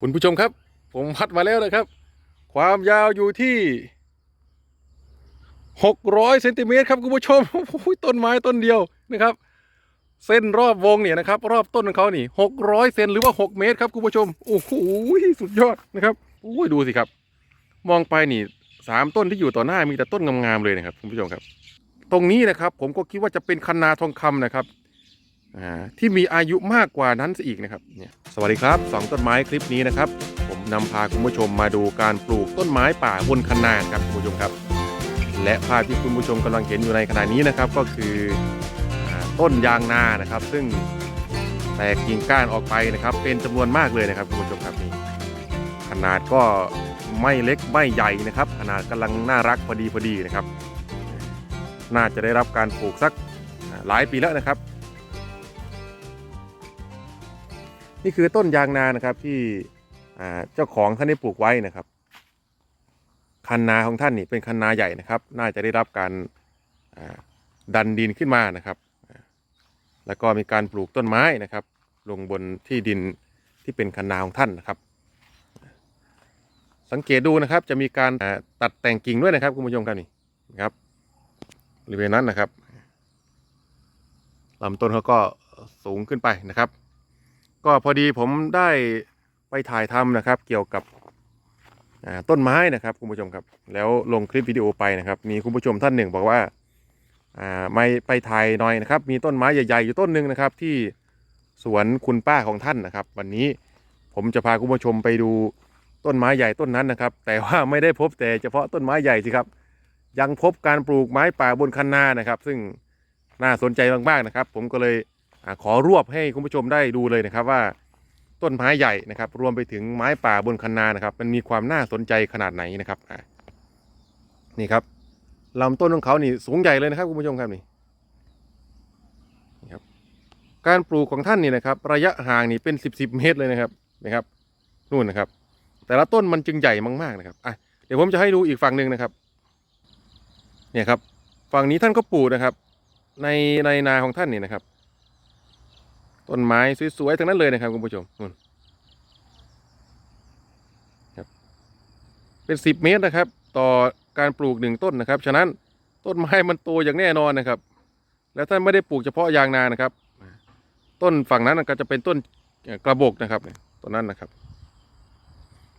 คุณผู้ชมครับ ผมพัดมาแล้วนะครับ ความยาวอยู่ที่หกร้อยเซนติเมตรครับคุณผู้ชมโอ้โหต้นไม้ต้นเดียวนะครับ เส้นรอบวงเนี่ยนะครับ รอบต้นของเขานี่หกร้อยเซนหรือว่าหกเมตรครับคุณผู้ชมโอ้โหสุดยอดนะครับโอ้ยดูสิครับ มองไปนี่สามต้นที่อยู่ต่อหน้ามีแต่ต้นงามๆเลยนะครับคุณผู้ชมครับ ตรงนี้นะครับ ผมก็คิดว่าจะเป็นคันนาทองคำนะครับ ที่มีอายุมากกว่านั้นซะอีกนะครับเนี่ยสวัสดีครับสองต้นไม้คลิปนี้นะครับ ผมนำพาคุณผู้ชมมาดูการปลูกต้นไม้ป่าบนคันนาครับคุณผู้ชมครับ และภาพที่คุณผู้ชมกำลังเห็นอยู่ในขณะนี้นะครับ ก็คืออต้นยางนานะครับ ซึ่งแตกกิ่งก้านออกไปนะครับ เป็นจำนวนมากเลยนะครับคุณผู้ชมครับนี่ขนาดก็ไม่เล็กไม่ใหญ่นะครับ ขนาดกำลังน่ารักพอดีพอดีนะครับ น่าจะได้รับการปลูกสักหลายปีแล้วนะครับ นี่คือต้นยางนานะครับที่เจ้าของท่านได้ปลูกไว้นะครับ คันนาของท่านนี่เป็นคันนาใหญ่นะครับ น่าจะได้รับการดันดินขึ้นมานะครับ แล้วก็มีการปลูกต้นไม้นะครับ ลงบนที่ดินที่เป็นคันนาของท่านนะครับ สังเกตดูนะครับจะมีการตัดแต่งกิ่งด้วยนะครับคุณผู้ชมครับนี่นะครับบริเวณนั้นนะครับลำต้นเขาก็สูงขึ้นไปนะครับ ก็พอดีผมได้ไปถ่ายทำนะครับ เกี่ยวกับต้นไม้นะครับคุณผู้ชมครับ แล้วลงคลิปวิดีโอไปนะครับ มีคุณผู้ชมท่านหนึ่งบอกว่าไม่ไปถ่ายหน่อยนะครับ มีต้นไม้ใหญ่ๆอยู่ต้นหนึ่งนะครับ ที่สวนคุณป้าของท่านนะครับ วันนี้ผมจะพาคุณผู้ชมไปดูต้นไม้ใหญ่ต้นนั้นนะครับ แต่ว่าไม่ได้พบแต่เฉพาะต้นไม้ใหญ่สิครับ ยังพบการปลูกไม้ป่าบนคันนานะครับ ซึ่งน่าสนใจมากๆนะครับ ผมก็เลย ขอรวบให้คุณผู้ชมได้ดูเลยนะครับว่าต้นไม้ใหญ่นะครับ รวมไปถึงไม้ป่าบนคันนานะครับ มันมีความน่าสนใจขนาดไหนนะครับนี่ครับลำต้นของเขานี่สูงใหญ่เลยนะครับคุณผู้ชมครับนี่นี่ครับ การปลูกของท่านนี่นะครับ ระยะห่างนี่เป็นสิบสิบเมตรเลยนะครับนะครับนู่นนะครับ แต่ละต้นมันจึงใหญ่มากๆนะครับอะเดี๋ยวผมจะให้ดูอีกฝั่งหนึ่งนะครับ เนี่ยครับ ฝั่งนี้ท่านก็ปลูกนะครับ ในในนาของท่านนี่นะครับ ต้นไม้สวยๆทั้งนั้นเลยนะครับคุณผู้ชมนู่นครับเป็นสิบเมตรนะครับ ต่อการปลูกหนึ่งต้นนะครับ ฉะนั้นต้นไม้มันโตอย่างแน่นอนนะครับ แล้วท่านไม่ได้ปลูกเฉพาะยางนานะครับ ต้นฝั่งนั้นก็จะเป็นต้นกระบอกนะครับต้นนั้นนะครับ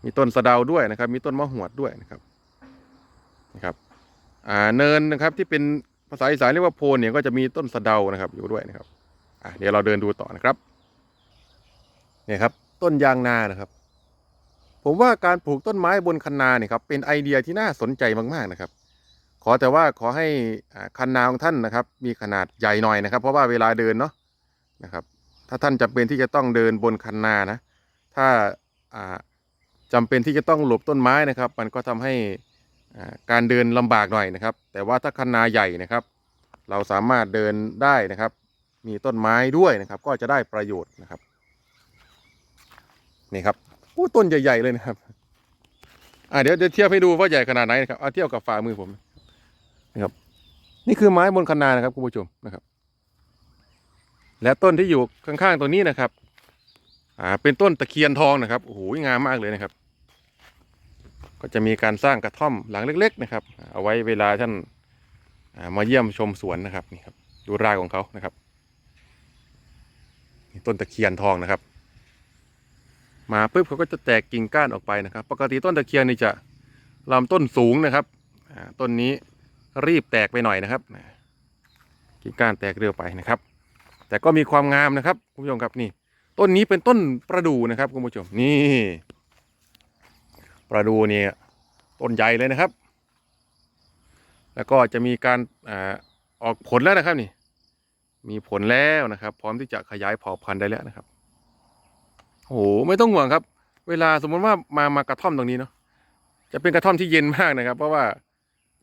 มีต้นสะเดาด้วยนะครับ มีต้นมะหวดด้วยนะครับนะครับอ่าเนินนะครับที่เป็นภาษาอีสานเรียกว่าโพนเนี่ยก็จะมีต้นสะเดานะครับอยู่ด้วยนะครับ เดี๋ยวเราเดินดูต่อนะครับเนี่ยครับต้นยางนานะครับ ผมว่าการปลูกต้นไม้บนคันนาเนี่ยครับเป็นไอเดียที่น่าสนใจมากๆนะครับ ขอแต่ว่าขอให้คันนาของท่านนะครับ มีขนาดใหญ่หน่อยนะครับ เพราะว่าเวลาเดินเนาะนะครับ ถ้าท่านจำเป็นที่จะต้องเดินบนคันนานะ ถ้าอ่าจำเป็นที่จะต้องหลบต้นไม้นะครับ มันก็ทำให้การเดินลำบากหน่อยนะครับ แต่ว่าถ้าคันนาใหญ่นะครับ เราสามารถเดินได้นะครับ มีต้นไม้ด้วยนะครับ ก็จะได้ประโยชน์นะครับ นี่ครับโอ้ต้นใหญ่ ๆ เลยนะครับ อ่าเดี๋ยวเดี๋ยวเทียบให้ดูว่าใหญ่ขนาดไหนนะครับเอาเทียบกับฝ่ามือผมนะครับ นี่คือไม้บนคันนานะครับคุณผู้ชมนะครับ และต้นที่อยู่ข้างๆตัวนี้นะครับ อ่า เป็นต้นตะเคียนทองนะครับโอ้โหงามมากเลยนะครับ ก็จะมีการสร้างกระท่อมหลังเล็ก ๆ นะครับ เอาไว้เวลาท่านมาเยี่ยมชมสวนนะครับนี่ครับดูรากของเขานะครับ ต้นตะเคียนทองนะครับ มาปุ๊บเขาก็จะแตกกิ่งก้านออกไปนะครับ ปกติต้นตะเคียนนี่จะลำต้นสูงนะครับต้นนี้รีบแตกไปหน่อยนะครับกิ่งก้านแตกเร็วไปนะครับ แต่ก็มีความงามนะครับคุณผู้ชมครับนี่ ต้นนี้เป็นต้นประดู่นะครับคุณผู้ชมนี่ ประดู่นี่ต้นใหญ่เลยนะครับ แล้วก็จะมีการอออกผลแล้วนะครับนี่ มีผลแล้วนะครับ พร้อมที่จะขยายเผ่าพันธุ์ได้แล้วนะครับโอ้โหไม่ต้องห่วงครับ เวลาสมมติว่ามามากระท่อมตรงนี้เนาะจะเป็นกระท่อมที่เย็นมากนะครับ เพราะว่า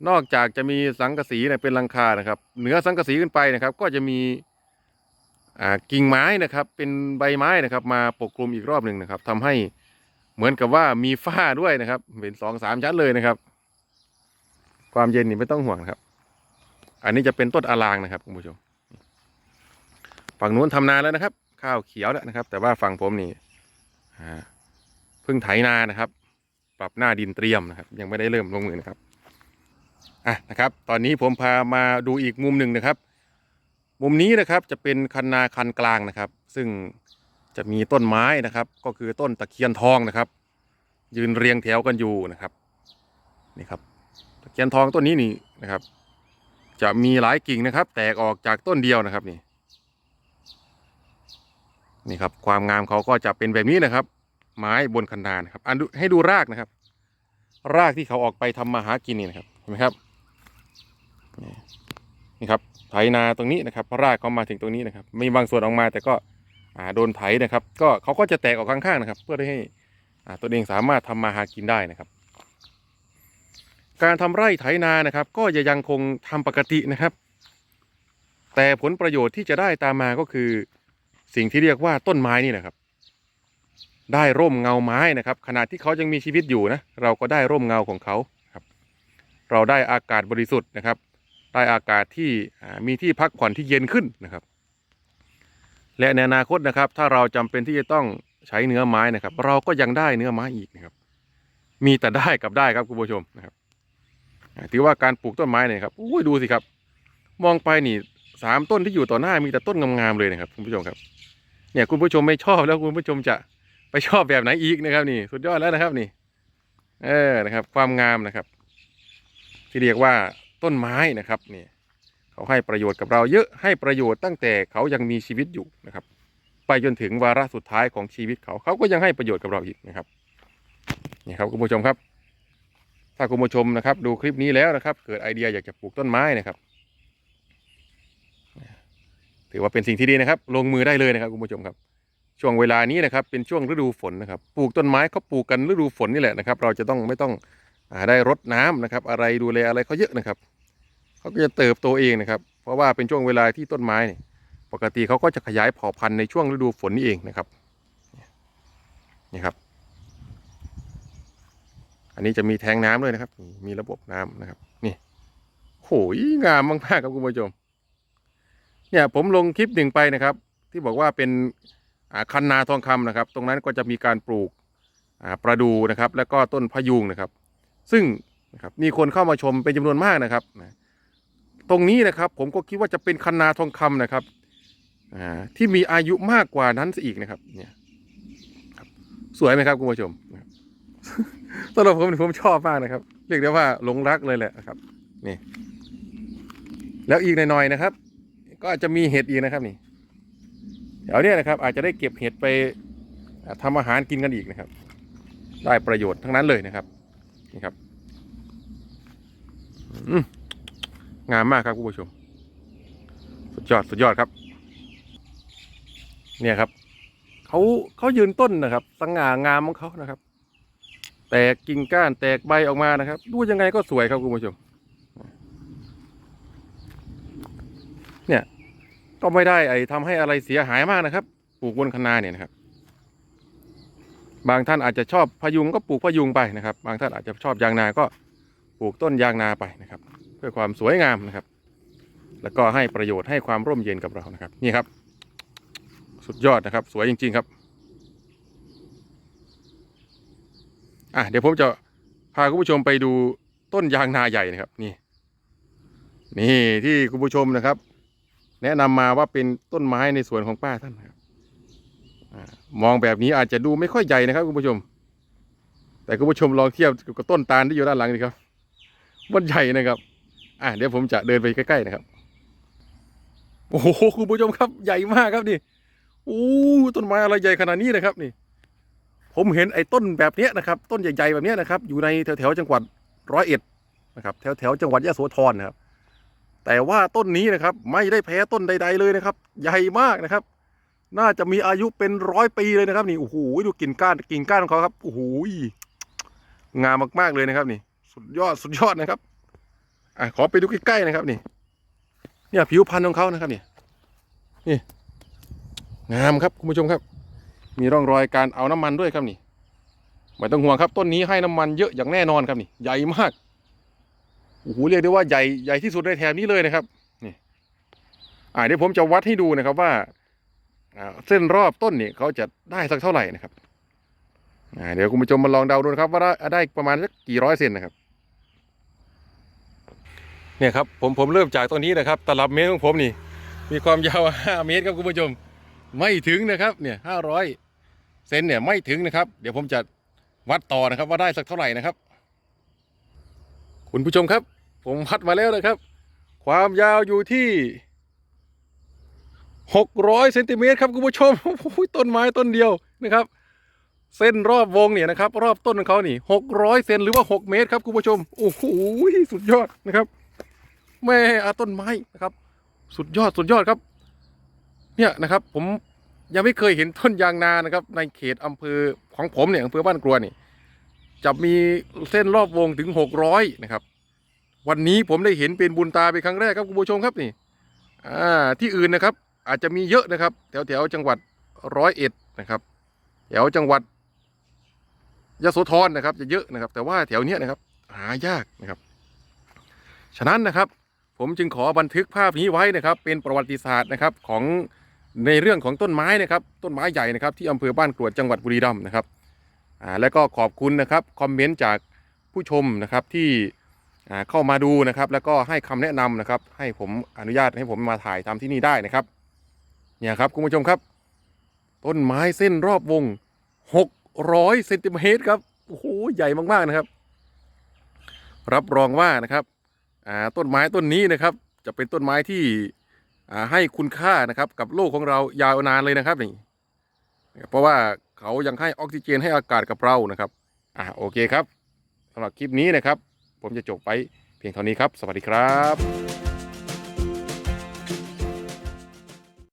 นอกจากจะมีสังกะสีเนี่ยเป็นลังคานะครับ เหนือสังกะสีขึ้นไปนะครับ ก็จะมีอ่ากิ่งไม้นะครับ เป็นใบไม้นะครับ มาปกคลุมอีกรอบหนึ่งนะครับทำให้เหมือนกับว่ามีฝ้าด้วยนะครับ เป็นสองสามชั้นเลยนะครับ ความเย็นนี่ไม่ต้องห่วงครับ อันนี้จะเป็นต้นอลางนะครับคุณผู้ชม ฝั่งนู้นทำนาแล้วนะครับ ข้าวเขียวแล้วนะครับ แต่ว่าฝั่งผมนี่เพิ่งไถนานะครับ ปรับหน้าดินเตรียมนะครับ ยังไม่ได้เริ่มลงมือนะครับอะนะครับ ตอนนี้ผมพามาดูอีกมุมหนึ่งนะครับ มุมนี้นะครับจะเป็นคันนาคันกลางนะครับ ซึ่งจะมีต้นไม้นะครับ ก็คือต้นตะเคียนทองนะครับ ยืนเรียงแถวกันอยู่นะครับนี่ครับตะเคียนทองต้นนี้นี่นะครับ จะมีหลายกิ่งนะครับ แตกออกจากต้นเดียวนะครับนี่ นี่ครับ ความงามเขาก็จะเป็นแบบนี้นะครับ ไม้บนคันนานะครับอันให้ดูรากนะครับ รากที่เขาออกไปทำมาหากินนี่นะครับเห็นไหมครับนี่ครับไถนาตรงนี้นะครับ รากเขามาถึงตรงนี้นะครับ มีบางส่วนออกมาแต่ก็อ่าโดนไถนะครับ ก็เขาก็จะแตกออกข้างๆนะครับ เพื่อให้อ่าตนเองสามารถทำมาหากินได้นะครับ การทำไร่ไถนานะครับ ก็จะยังคงทำปกตินะครับ แต่ผลประโยชน์ที่จะได้ตามมาก็คือ สิ่งที่เรียกว่าต้นไม้นี่แหละครับ ได้ร่มเงาไม้นะครับ ขณะที่เขายังมีชีวิตอยู่นะเราก็ได้ร่มเงาของเขาครับ เราได้อากาศบริสุทธิ์นะครับ ได้อากาศที่มีที่พักผ่อนที่เย็นขึ้นนะครับ และในอนาคตนะครับ ถ้าเราจำเป็นที่จะต้องใช้เนื้อไม้นะครับ เราก็ยังได้เนื้อไม้อีกนะครับ มีแต่ได้กับได้ครับคุณผู้ชมนะครับถือว่าการปลูกต้นไม้เนี่ยครับอุ้ยดูสิครับ มองไปนี่ สามต้นที่อยู่ต่อหน้ามีแต่ต้นงามๆเลยนะครับคุณผู้ชมครับ เนี่ยคุณผู้ชมไม่ชอบแล้วคุณผู้ชมจะไปชอบแบบไหนอีกนะครับ นี่ สุดยอดแล้วนะครับนี่ เออนะครับ ความงามนะครับ ที่เรียกว่าต้นไม้นะครับนี่เขาให้ประโยชน์กับเราเยอะให้ประโยชน์ตั้งแต่เขายังมีชีวิตอยู่นะครับ ไปจนถึงวาระสุดท้ายของชีวิตเขาเขาก็ยังให้ประโยชน์กับเราอีกนะครับนี่ครับคุณผู้ชมครับ ถ้าคุณผู้ชมนะครับ ดูคลิปนี้แล้วนะครับ เกิดไอเดียอยากจะปลูกต้นไม้นะครับ ถือว่าเป็นสิ่งที่ดีนะครับ ลงมือได้เลยนะครับคุณผู้ชมครับ ช่วงเวลานี้นะครับเป็นช่วงฤดูฝนนะครับ ปลูกต้นไม้เขาปลูกกันฤดูฝนนี่แหละนะครับ เราจะต้องไม่ต้องอได้รดน้ำนะครับ อะไรดูแลอะไรเขาเยอะนะครับเขาก็จะเติบโตเองนะครับ เพราะว่าเป็นช่วงเวลาที่ต้นไม้เนี่ยปกติเขาก็จะขยายเผ่าพันธุ์ในช่วงฤดูฝนนี่เองนะครับนี่ครับ อันนี้จะมีแทงน้ำด้วยนะครับ มีระบบน้ำนะครับ นี่โหยงามมากๆครับคุณผู้ชม เนี่ยผมลงคลิปหนึ่งไปนะครับ ที่บอกว่าเป็นคันนาทองคำนะครับ ตรงนั้นก็จะมีการปลูกประดูนะครับ แล้วก็ต้นพะยุงนะครับ ซึ่งนะครับมีคนเข้ามาชมเป็นจำนวนมากนะครับตรงนี้นะครับผมก็คิดว่าจะเป็นคันนาทองคำนะครับที่มีอายุมากกว่านั้นอีกนะครับ เนี่ยสวยไหมครับคุณผู้ชมสำหรับผมผมชอบมากนะครับ เรียกได้ว่าหลงรักเลยแหละนะครับ นี่ แล้วอีกหน่อยๆนะครับ ก็อาจจะมีเห็ดอีกนะครับนี่เดี๋ยวเนี้นะครับ อาจจะได้เก็บเห็ดไปอ่าทำอาหารกินกันอีกนะครับ ได้ประโยชน์ทั้งนั้นเลยนะครับนี่ครับงามมากครับคุณผู้ชม สุดยอดสุดยอดครับ เนี่ยครับเขาเขายืนต้นนะครับ สง่างามของเขานะครับ แตกกิ่งก้านแตกใบออกมานะครับ ดูยังไงก็สวยครับคุณผู้ชม เนี่ย ก็ไม่ได้ไอ้ทำให้อะไรเสียหายมากนะครับ ปลูกบนคะนาเนี่ยนะครับ บางท่านอาจจะชอบพะยุงก็ปลูกพะยุงไปนะครับ บางท่านอาจจะชอบยางนาก็ปลูกต้นยางนาไปนะครับ เพื่อความสวยงามนะครับ แล้วก็ให้ประโยชน์ให้ความร่มเย็นกับเรานะครับ นี่ครับ สุดยอดนะครับ สวยจริง ๆครับอะเดี๋ยวผมจะพาคุณผู้ชมไปดูต้นยางนาใหญ่นะครับ นี่ นี่ที่คุณผู้ชมนะครับ แนะนำมาว่าเป็นต้นไม้ในสวนของป้าท่านครับมองแบบนี้อาจจะดูไม่ค่อยใหญ่นะครับคุณผู้ชม แต่คุณผู้ชมลองเทียบกับต้นตาลที่อยู่ด้านหลังนี่ครับมันใหญ่นะครับ อะเดี๋ยวผมจะเดินไปใกล้ๆนะครับ โอ้โหคุณผู้ชมครับใหญ่มากครับนี่โอ้ต้นไม้อะไรใหญ่ขนาดนี้นะครับนี่ ผมเห็นไอ้ต้นแบบเนี้ยนะครับ ต้นใหญ่ๆแบบเนี้ยนะครับ อยู่ในแถวๆจังหวัดร้อยเอ็ดนะครับ แถวๆจังหวัดยะโสธรนะครับ แต่ว่าต้นนี้นะครับไม่ได้แพ้ต้นใด ๆ เลยนะครับ ใหญ่มากนะครับ น่าจะมีอายุเป็นร้อยปีเลยนะครับ นี่โอ้โหดูกิ่งก้านกิ่งก้านของเขาครับโอ้โหงามมากๆเลยนะครับ นี่ สุดยอดสุดยอดนะครับอะขอไปดูใกล้ๆนะครับ นี่ เนี่ยผิวพรรณของเขานะครับ นี่นี่งามครับคุณผู้ชมครับ มีร่องรอยการเอาน้ำมันด้วยครับนี่ไม่ต้องห่วงครับ ต้นนี้ให้น้ำมันเยอะอย่างแน่นอนครับนี่ ใหญ่มาก โอ้โหเรียกได้ว่าใหญ่ใหญ่ที่สุดในแถบนี้เลยนะครับนี่อ่าเดี๋ยวผมจะวัดให้ดูนะครับว่าเส้นรอบต้นเนี่ยเขาจะได้สักเท่าไหร่นะครับอ่าเดี๋ยวคุณผู้ชมมาลองเดาดูนะครับ ว่าได้ได้ประมาณสักกี่ร้อยเซนนะครับ เนี่ยครับผมผมเริ่มจากตัวนี้นะครับตลับเมตรของผมนี่ มีความยาว 5 เมตรครับคุณผู้ชม ไม่ถึงนะครับ เนี่ย500เซนเนี่ยไม่ถึงนะครับ เดี๋ยวผมจะวัดต่อนะครับว่าได้สักเท่าไหร่นะครับ คุณผู้ชมครับ ผมวัดมาแล้วนะครับ ความยาวอยู่ที่600เซนติเมตรครับคุณผู้ชมโอ้โหต้นไม้ต้นเดียวนะครับ เส้นรอบวงเนี่ยนะครับ รอบต้นของเขานี่600เซนหรือว่า6เมตรครับคุณผู้ชมโอ้โหสุดยอดนะครับแม่อาต้นไม้นะครับ สุดยอดสุดยอดครับ เนี่ยนะครับ ผมยังไม่เคยเห็นต้นยางนานะครับ ในเขตอำเภอของผมเนี่ยอำเภอบ้านกรวนี่จะมีเส้นรอบวงถึงหกร้อยนะครับ วันนี้ผมได้เห็นเป็นบุญตาเป็นครั้งแรกครับคุณผู้ชมครับนี่อ่าที่อื่นนะครับอาจจะมีเยอะนะครับ แถวแถวจังหวัดร้อยเอ็ดนะครับ แถวจังหวัดยโสธรนะครับ จะเยอะนะครับ แต่ว่าแถวเนี้ยนะครับ หายากนะครับ ฉะนั้นนะครับผมจึงขอบันทึกภาพนี้ไว้นะครับ เป็นประวัติศาสตร์นะครับของในเรื่องของต้นไม้นะครับ ต้นไม้ใหญ่นะครับ ที่อำเภอบ้านกรวดจังหวัดบุรีรัมย์นะครับอ่าและก็ขอบคุณนะครับคอมเมนต์จากผู้ชมนะครับที่ เข้ามาดูนะครับ แล้วก็ให้คำแนะนำนะครับ ให้ผมอนุญาตให้ผมมาถ่ายทำที่นี่ได้นะครับ เนี่ยครับคุณผู้ชมครับ ต้นไม้เส้นรอบวง 600เซนติเมตรครับโอ้โหใหญ่มากๆนะครับ รับรองว่านะครับต้นไม้ต้นนี้นะครับ จะเป็นต้นไม้ที่ให้คุณค่านะครับ กับโลกของเรายาวนานเลยนะครับนี่เพราะว่าเขายังให้ออกซิเจนให้อากาศกับเรานะครับ อ่าโอเคครับสำหรับคลิปนี้นะครับ ผมจะจบไปเพียงเท่านี้ครับ สวัสดีครับ